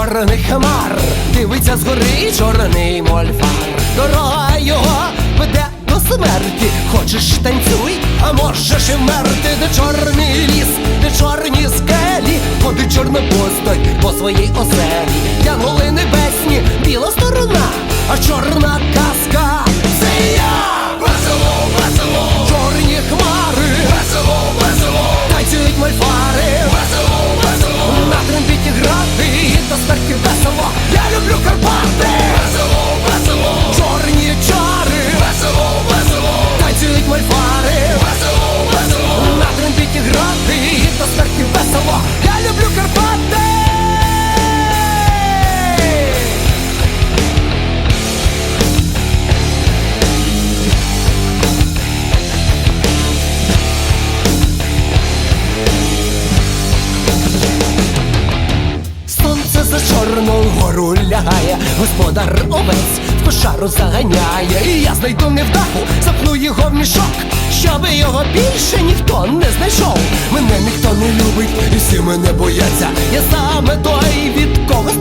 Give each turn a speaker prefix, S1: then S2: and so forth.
S1: чорних хмар, дивиться згори чорний мольфар. Дорога його веде до смерті. Хочеш танцюй, а можеш і вмерти, де чорний ліс, де чорні скелі, ходить чорна постать по своїй оселі. Янули небесні, біла сторона, а чорна гору господар овець в кошару заганяє. І я знайду невдаху, запну його в мішок, щоби його більше ніхто не знайшов. Мене ніхто не любить, і всі мене бояться. Я саме той, від кров.